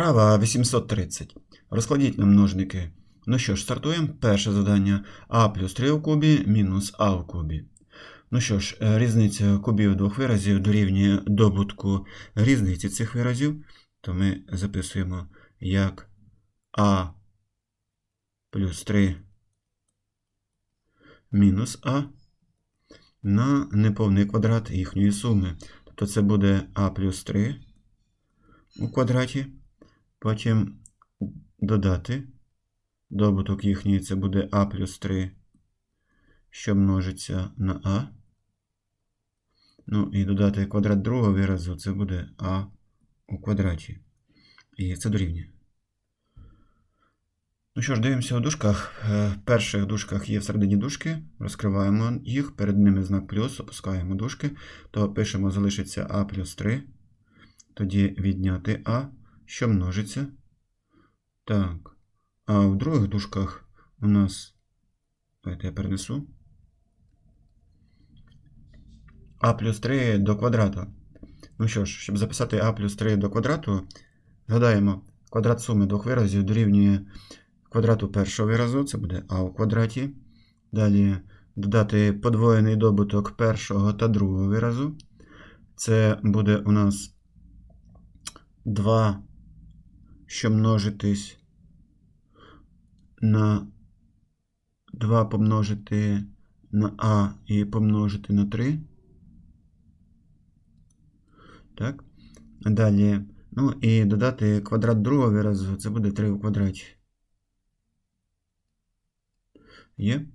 Вправа 830. Розкладіть на множники. Ну що ж, стартуємо. Перше завдання а плюс 3 у кубі мінус а у кубі. Ну що ж, е, різниця кубів двох виразів дорівнює добутку різниці цих виразів. То ми записуємо як а плюс 3 мінус а на неповний квадрат їхньої суми. Тобто це буде а плюс 3 у квадраті. Потім додати добуток їхньої це буде а плюс 3, що множиться на а. Ну і додати квадрат другого виразу це буде а у квадраті. І це дорівнює. Ну що ж, дивимося у дужках. Е, В перших дужках є всередині дужки. Розкриваємо їх, перед ними знак плюс, опускаємо дужки, то пишемо залишиться а плюс 3. Тоді відняти а, що множиться. Так. А в других дужках у нас. Давайте я перенесу. А плюс 3 до квадрату. Ну що ж, щоб записати а плюс 3 до квадрату, згадаємо, квадрат суми двох виразів дорівнює квадрату першого виразу, це буде а у квадраті. Далі додати подвоєний добуток першого та другого виразу. Це буде у нас 2, що множитись на 2 помножити на а і помножити на 3. Так. Далі. Ну і додати квадрат другого виразу, це буде 3 у квадраті. Є.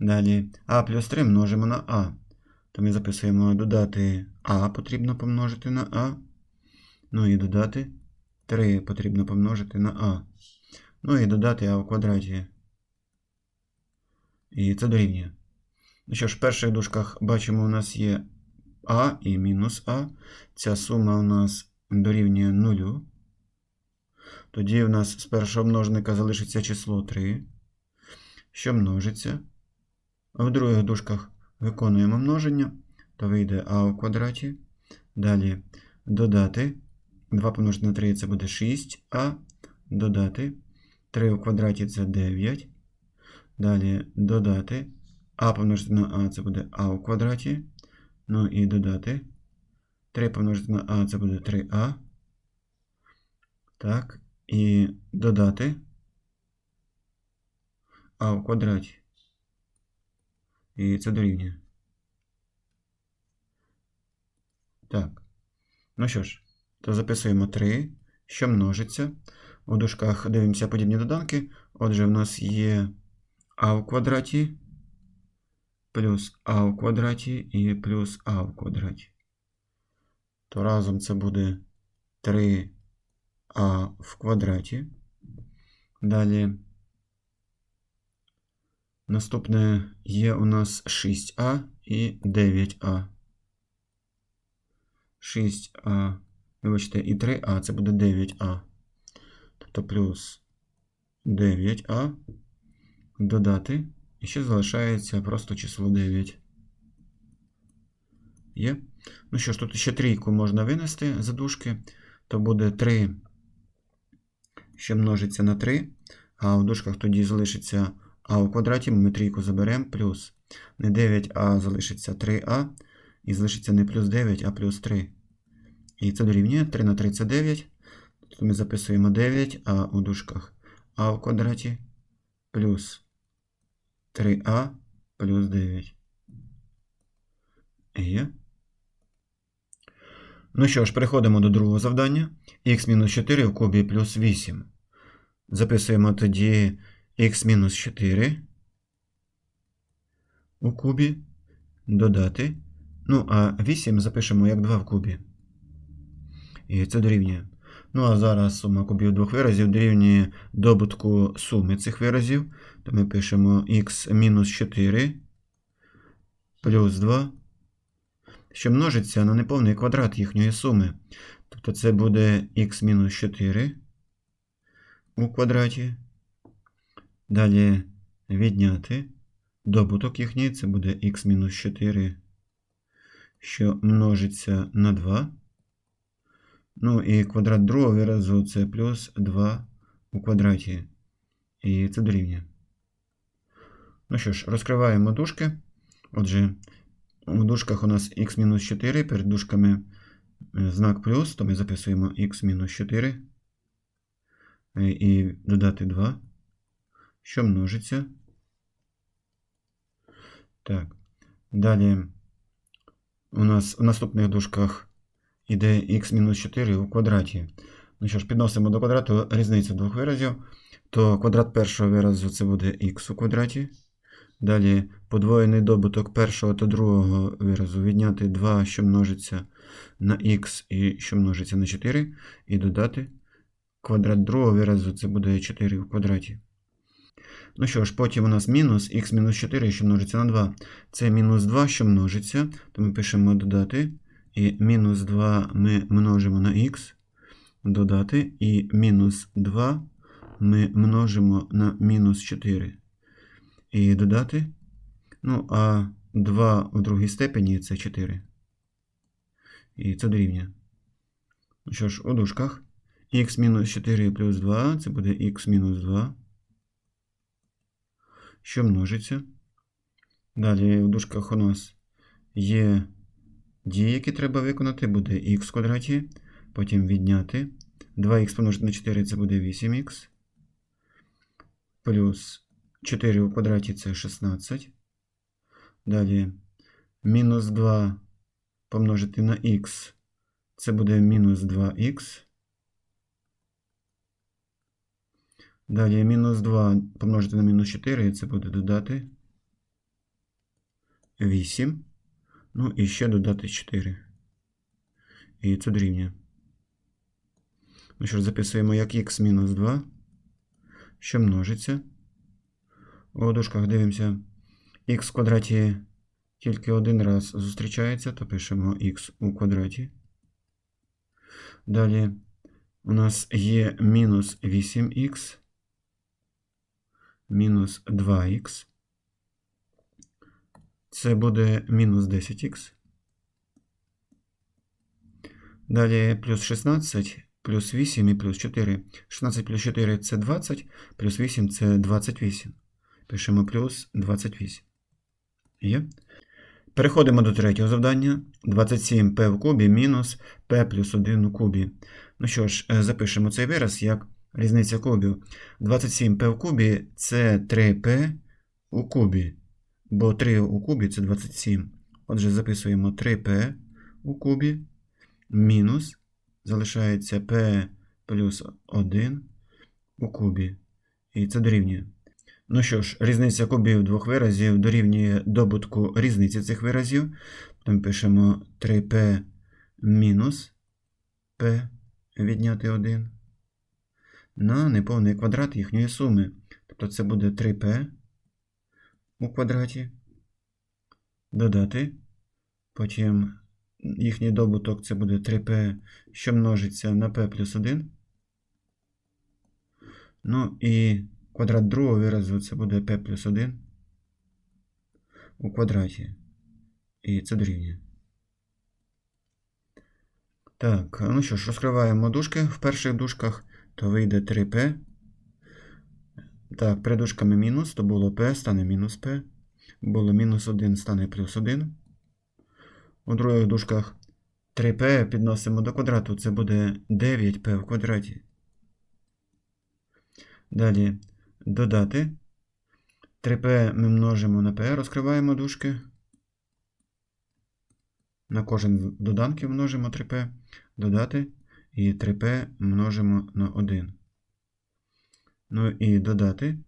Далі а плюс 3 множимо на а. То ми записуємо додати а потрібно помножити на а. Ну і додати 3 потрібно помножити на а. Ну і додати а у квадраті. І це дорівнює. Ну що ж, в перших дужках бачимо, у нас є а і мінус а. Ця сума у нас дорівнює 0. Тоді у нас з першого множника залишиться число 3, що множиться. В других дужках виконуємо множення, то вийде а у квадраті. Далі додати 2 помножити на 3 це буде 6а. Додати 3 у квадраті це 9. Далі додати а помножити на а це буде а у квадраті. Ну і додати 3 помножити на а це буде 3а. Так. І додати а у квадраті. І це дорівнює. Так. Ну що ж, то записуємо 3, що множиться. У дужках дивимося подібні доданки. Отже, в нас є а в квадраті плюс а в квадраті і плюс а в квадраті. То разом це буде 3а в квадраті. Далі. Наступне є у нас 6а і 9а. 6а, вибачте, і 3а, це буде 9а. Тобто плюс 9а. Додати. І ще залишається просто число 9. Є. Ну що ж, тут ще трійку можна винести за дужки. То буде 3, що множиться на 3. А в дужках тоді залишиться а у квадраті ми трійку заберемо плюс не 9, а залишиться 3а. І залишиться не плюс 9, а плюс 3. І це дорівнює 3 на 3 це 9. Тут ми записуємо 9, а у дужках а в квадраті плюс 3а плюс 9. Є. Ну що ж, переходимо до другого завдання. х-4 в кубі плюс 8. Записуємо тоді х-4 у кубі. Додати. Ну, а 8 запишемо як 2 в кубі. І це дорівнює. Ну, а зараз сума кубів двох виразів дорівнює добутку суми цих виразів. То ми пишемо х-4 плюс 2, що множиться на неповний квадрат їхньої суми. Тобто це буде х-4 у квадраті. Далі відняти добуток їхній, це буде х-4, що множиться на 2. Ну і квадрат другого виразу це плюс 2 у квадраті. І це дорівнює. Ну що ж, розкриваємо дужки. Отже, у дужках у нас х-4, перед дужками е, знак плюс, то ми записуємо х-4 е, і додати 2, що множиться. Так. Далі у нас в наступних дужках йде х-4 у квадраті. Ну що ж, підносимо до квадрату різницю двох виразів, то квадрат першого виразу це буде х у квадраті. Далі подвоєний добуток першого та другого виразу відняти 2, що множиться на х і що множиться на 4, і додати квадрат другого виразу це буде 4 в квадраті. Ну що ж, потім у нас мінус х-4, що множиться на 2. Це мінус 2, що множиться, то ми пишемо додати. І мінус 2 ми множимо на х, додати, і мінус 2 ми множимо на мінус 4. І додати. Ну, а 2 у другій степені це 4. І це дорівнює. Ну що ж, у дужках х мінус 4 плюс 2 це буде х мінус 2 що множиться. Далі в дужках у нас є дії, які треба виконати, буде х в квадраті, потім відняти. 2х помножити на 4 це буде 8х. Плюс 4 у квадраті це 16. Далі мінус 2 помножити на х, це буде мінус 2х. Далі мінус 2 помножити на мінус 4, і це буде додати 8. Ну і ще додати 4. І це дорівнює. Ну що ж, записуємо як х мінус 2, що множиться. У дужках дивимося. х в квадраті тільки один раз зустрічається, то пишемо х у квадраті. Далі у нас є мінус 8х мінус 2х. Це буде мінус 10х. Далі плюс 16, плюс 8 і плюс 4. 16 плюс 4 це 20, плюс 8 це 28. Пишемо плюс 28. Є. Переходимо до третього завдання. 27p в кубі мінус p плюс 1 у кубі. Ну що ж, е, запишемо цей вираз як Різниця кубів. 27p в кубі це 3p у кубі. Бо 3 у кубі це 27. Отже, записуємо 3p у кубі. Мінус. Залишається p плюс 1 у кубі. І це дорівнює. Ну що ж, різниця кубів двох виразів дорівнює добутку різниці цих виразів. Потім пишемо 3p мінус p відняти 1 на неповний квадрат їхньої суми. Тобто це буде 3p у квадраті. Додати. Потім їхній добуток це буде 3p, що множиться на p плюс 1. Ну і квадрат другого виразу це буде p плюс 1 у квадраті. І це дорівнює. Так, ну що ж, розкриваємо дужки. В перших дужках то вийде 3p. Так, перед дужками мінус, то було p, стане мінус p. Було мінус 1, стане плюс 1. У других дужках 3p підносимо до квадрату, це буде 9p в квадраті. Далі додати. 3p ми множимо на p, розкриваємо дужки. На кожен доданки множимо 3p. Додати і 3p множимо на 1. Ну і додати.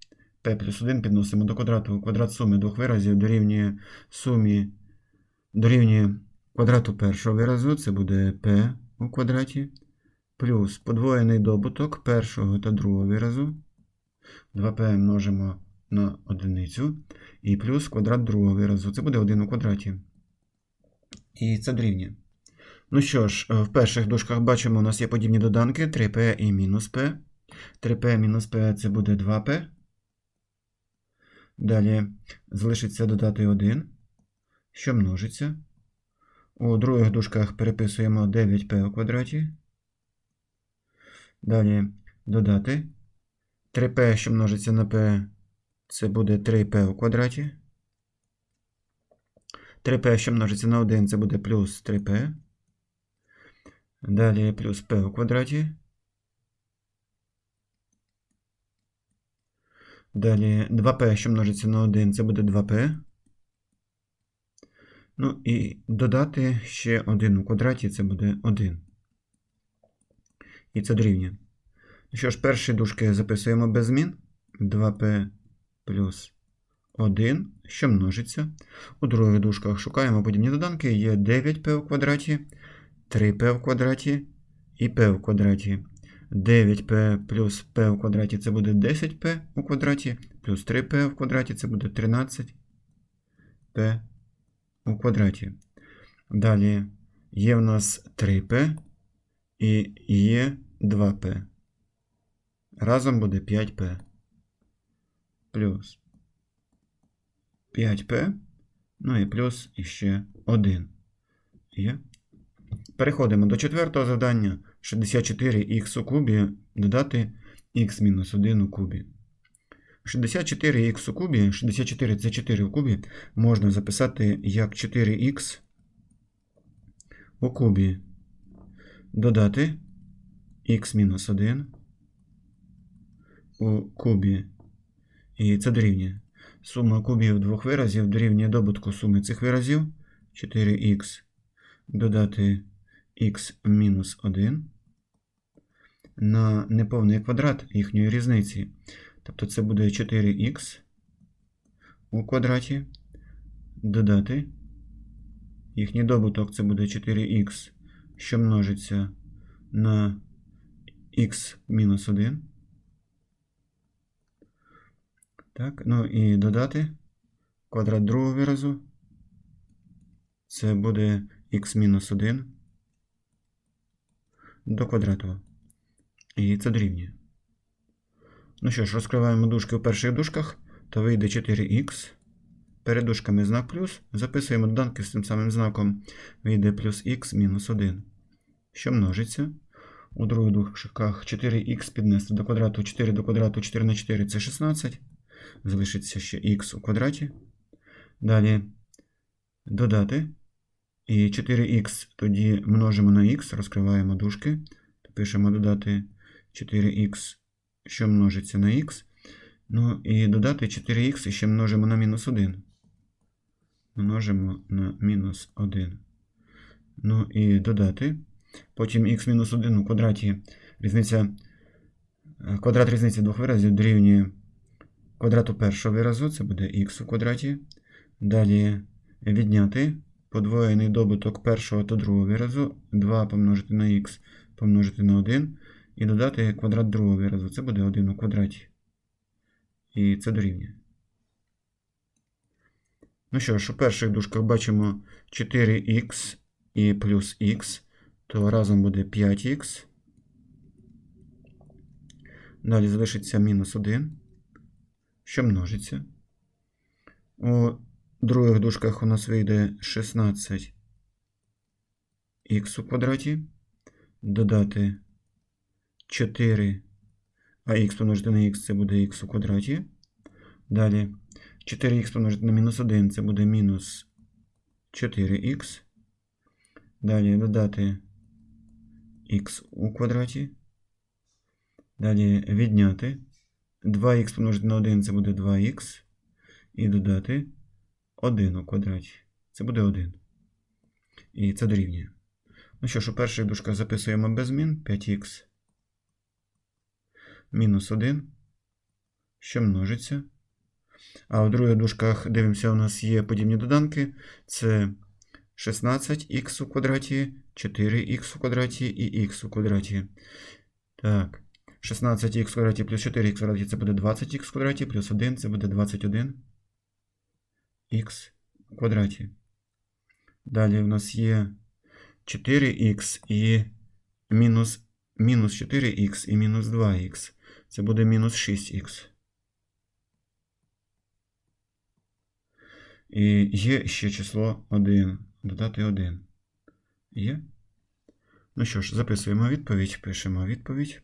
p плюс 1 підносимо до квадрату. Квадрат суми двох виразів дорівнює сумі дорівнює квадрату першого виразу, це буде p у квадраті. Плюс подвоєний добуток першого та другого виразу. 2p множимо на одиницю. І плюс квадрат другого виразу. Це буде 1 у квадраті. І це дорівнює. Ну що ж, в перших дужках бачимо, у нас є подібні доданки 3p і мінус p. 3p мінус p це буде 2p. Далі залишиться додати 1, що множиться. У других дужках переписуємо 9p у квадраті. Далі додати. 3p, що множиться на p, це буде 3p у квадраті. 3p, що множиться на 1, це буде плюс 3p. Далі плюс p у квадраті. Далі 2p, що множиться на 1, це буде 2p. Ну і додати ще 1 у квадраті, це буде 1. І це дорівнює. Ну що ж, перші дужки записуємо без змін. 2p плюс 1, що множиться. У других дужках шукаємо подібні доданки. Є 9p у квадраті, 3p в квадраті і p в квадраті. 9p плюс p у квадраті це буде 10p у квадраті, плюс 3p в квадраті це буде 13p у квадраті. Далі є в нас 3p і є 2p. Разом буде 5p. Плюс 5p. Ну і плюс іще 1. Є. Переходимо до четвертого завдання. 64х у кубі додати х-1 у кубі. 64х у кубі, 64 це 4 у кубі, можна записати як 4х у кубі. Додати х-1 у кубі. І це дорівнює. Сума кубів двох виразів дорівнює добутку суми цих виразів. 4х додати х-1 на неповний квадрат їхньої різниці. Тобто це буде 4х у квадраті. Додати. Їхній добуток це буде 4х, що множиться на х-1. Так, ну і додати квадрат другого виразу. Це буде х-1 до квадрату. І це дорівнює. Ну що ж, розкриваємо дужки у перших дужках, то вийде 4х. Перед дужками знак плюс. Записуємо доданки з тим самим знаком. Вийде плюс х мінус 1. Що множиться. У других дужках 4х піднести до квадрату 4 до квадрату 4 на 4 це 16. Залишиться ще х у квадраті. Далі додати. І 4х тоді множимо на х, розкриваємо дужки. Пишемо додати 4х, що множиться на х. Ну і додати 4х і ще множимо на мінус 1. Множимо на мінус 1. Ну і додати. Потім х мінус 1 у квадраті різниця. Квадрат різниці двох виразів дорівнює квадрату першого виразу, це буде х у квадраті. Далі відняти подвоєний добуток першого та другого виразу. 2 помножити на х помножити на 1 і додати квадрат другого виразу. Це буде 1 у квадраті. І це дорівнює. Ну що ж, у перших дужках бачимо 4х і плюс х, то разом буде 5х. Далі залишиться мінус 1, що множиться. У других дужках у нас вийде 16х у квадраті. Додати 4, а х помножити на х це буде х у квадраті. Далі 4х помножити на мінус 1 це буде мінус 4х. Далі додати х у квадраті. Далі відняти. 2х помножити на 1 це буде 2х. І додати 1 у квадраті. Це буде 1. І це дорівнює. Ну що ж, у перших дужках записуємо без змін 5х мінус 1, що множиться. А в других дужках, дивимося, у нас є подібні доданки. Це 16х у квадраті, 4х у квадраті і х у квадраті. Так, 16х в квадраті плюс 4х в квадраті це буде 20х в квадраті, плюс 1 це буде 21х в квадраті. Далі у нас є 4х і мінус, мінус 4х і мінус 2х. Це буде мінус 6х. І є ще число 1. Додати 1. Є. Ну що ж, записуємо відповідь, пишемо відповідь.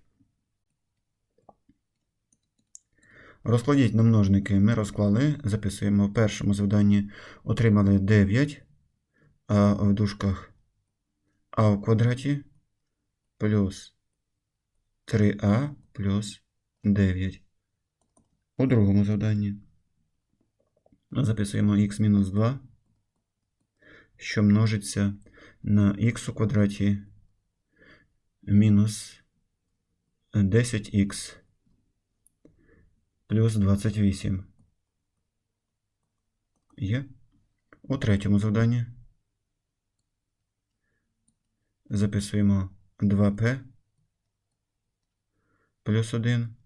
Розкладіть на множники. Ми розклали, записуємо в першому завданні отримали 9 а в дужках А в квадраті плюс 3а плюс 9. У другому завданні записуємо х мінус 2, що множиться на х у квадраті мінус 10х плюс 28. Є. У третьому завданні записуємо 2p плюс 1,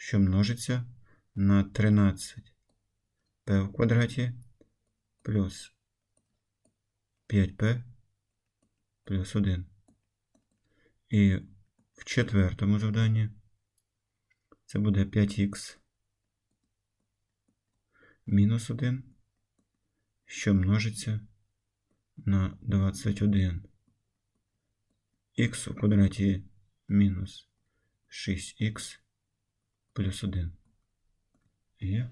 що множиться на 13p в квадраті плюс 5p плюс 1. І в четвертому завданні це буде 5х мінус 1, що множиться на 21. х у квадраті мінус 6х плюс один Є.